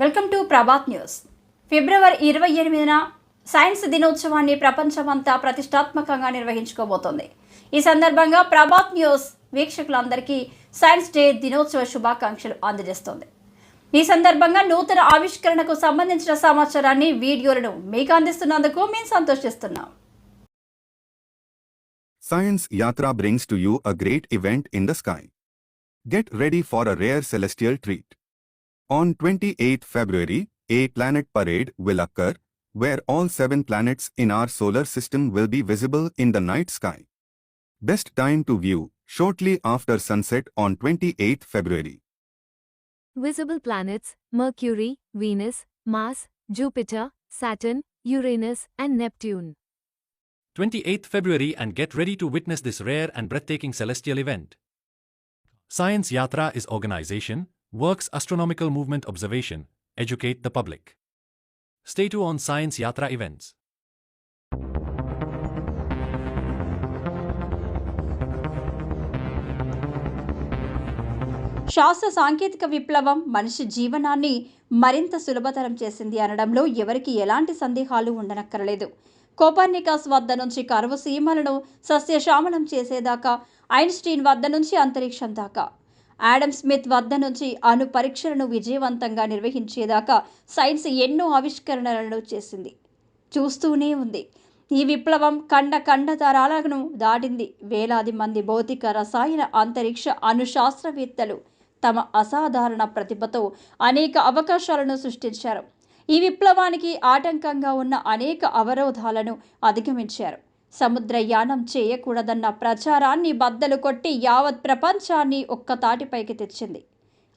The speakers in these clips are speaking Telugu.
Welcome to Prabhat news. ఫిబ్రవరి ఇరవై ఎనిమిదిన సైన్స్ దినోత్సవాన్ని ప్రపంచమంతా ప్రతిష్టాత్మకంగా నిర్వహించుకోబోతోంది. ఈ సందర్భంగా ప్రభాత్ న్యూస్ వీక్షకులందరికీ సైన్స్ డే దినోత్సవ శుభాకాంక్షలు అందజేస్తోంది. ఈ సందర్భంగా నూతన ఆవిష్కరణకు సంబంధించిన సమాచారాన్ని వీడియోలను మీకు అందిస్తున్నందుకు మేము సంతోషిస్తున్నాం. Science Yatra brings to you a great event in the sky get ready for a rare celestial treat On 28th February, a planet parade will occur, where all seven planets in our solar system will be visible in the night sky. Best time to view, shortly after sunset on 28th February. Visible planets Mercury, Venus, Mars, Jupiter, Saturn, Uranus, and Neptune. 28th February and get ready to witness this rare and breathtaking celestial event. Science Yatra is organization, works astronomical movement observation, educate the public. Stay tuned on Science Yatra events. శాస్త్ర సాంకేతిక విప్లవం మనిషి జీవనాన్ని మరింత సులభతరం చేసింది అనడంలో ఎవరికి ఎలాంటి సందేహాలు ఉండనక్కరలేదు కోపర్నికాస్ వద్ద నుంచి కరువు సీమలను సస్యశ్యామలం చేసేదాకా ఐన్స్టీన్ వద్ద నుంచి అంతరిక్షం దాకా యాడమ్ స్మిత్ వద్ద నుంచి అణు పరీక్షలను విజయవంతంగా నిర్వహించేదాకా సైన్స్ ఎన్నో ఆవిష్కరణలను చేసింది. చూస్తూనే ఉంది. ఈ విప్లవం ఖండ ఖండ తరాలను దాటింది. వేలాది మంది భౌతిక రసాయన అంతరిక్ష అణు శాస్త్రవేత్తలు తమ అసాధారణ ప్రతిభతో అనేక అవకాశాలను సృష్టించారు. ఈ విప్లవానికి ఆటంకంగా ఉన్న అనేక అవరోధాలను అధిగమించారు. సముద్రయానం చేయకూడదన్న ప్రచారాన్ని బద్దలు కొట్టి యావత్ ప్రపంచాన్ని ఒక్క తాటిపైకి తెచ్చింది.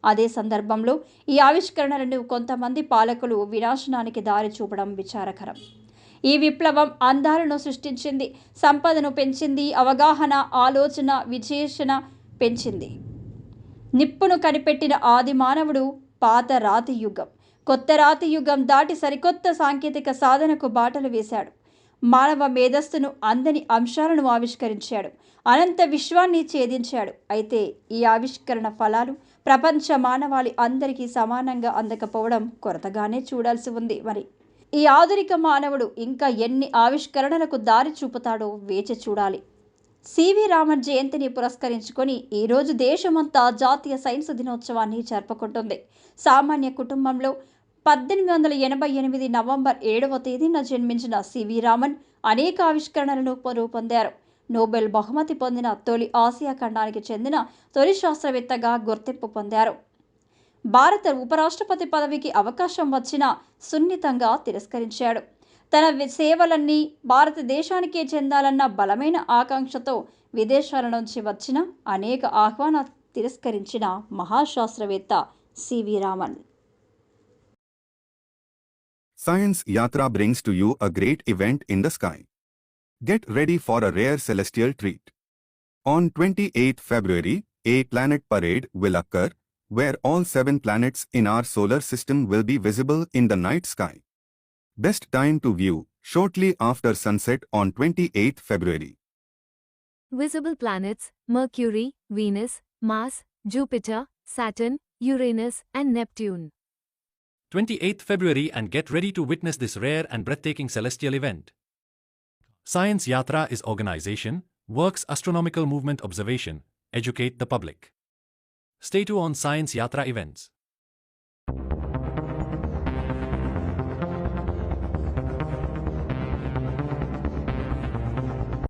అదే సందర్భంలో ఈ ఆవిష్కరణలను కొంతమంది పాలకులు వినాశనానికి దారి చూపడం విచారకరం. ఈ విప్లవం అందాలను సృష్టించింది సంపదను పెంచింది అవగాహన ఆలోచన విచేషణ పెంచింది. నిప్పును కనిపెట్టిన ఆది మానవుడు పాత రాతి యుగం కొత్త రాతి యుగం దాటి సరికొత్త సాంకేతిక సాధనకు బాటలు వేశాడు. మానవ మేధస్సును అందని అంశాలను ఆవిష్కరించాడు. అనంత విశ్వాన్ని ఛేదించాడు. అయితే ఈ ఆవిష్కరణ ఫలాలు ప్రపంచ మానవాళి అందరికీ సమానంగా అందకపోవడం కొరతగానే చూడాల్సి ఉంది మరి. ఈ ఆధునిక మానవుడు ఇంకా ఎన్ని ఆవిష్కరణలకు దారి చూపుతాడో వేచి చూడాలి. సివి రామన్ జయంతిని పురస్కరించుకొని ఈరోజు దేశమంతా జాతీయ సైన్స్ దినోత్సవాన్ని జరుపుకుంటుంది. సామాన్య కుటుంబంలో పద్దెనిమిది వందల ఎనభై ఎనిమిది నవంబర్ ఏడవ తేదీన జన్మించిన సివి రామన్ అనేక ఆవిష్కరణలను రూపొందారు. నోబెల్ బహుమతి పొందిన తొలి ఆసియా ఖండానికి చెందిన తొలి శాస్త్రవేత్తగా గుర్తింపు పొందారు. భారత ఉపరాష్ట్రపతి పదవికి అవకాశం వచ్చినా సున్నితంగా తిరస్కరించాడు. తన సేవలన్నీ భారతదేశానికే చెందాలన్న బలమైన ఆకాంక్షతో విదేశాల నుంచి వచ్చిన అనేక ఆహ్వాన తిరస్కరించిన మహాశాస్త్రవేత్త C V Raman. Science Yatra brings to you a great event in the sky. Get ready for a rare celestial treat. On 28th February, a planet parade will occur, where all seven planets in our solar system will be visible in the night sky. Best time to view, shortly after sunset on 28th February. Visible planets Mercury, Venus, Mars, Jupiter, Saturn, Uranus, and Neptune. 28th February and get ready to witness this rare and breathtaking celestial event. Science Yatra is organization, works astronomical movement observation, educate the public. Stay tuned on Science Yatra events.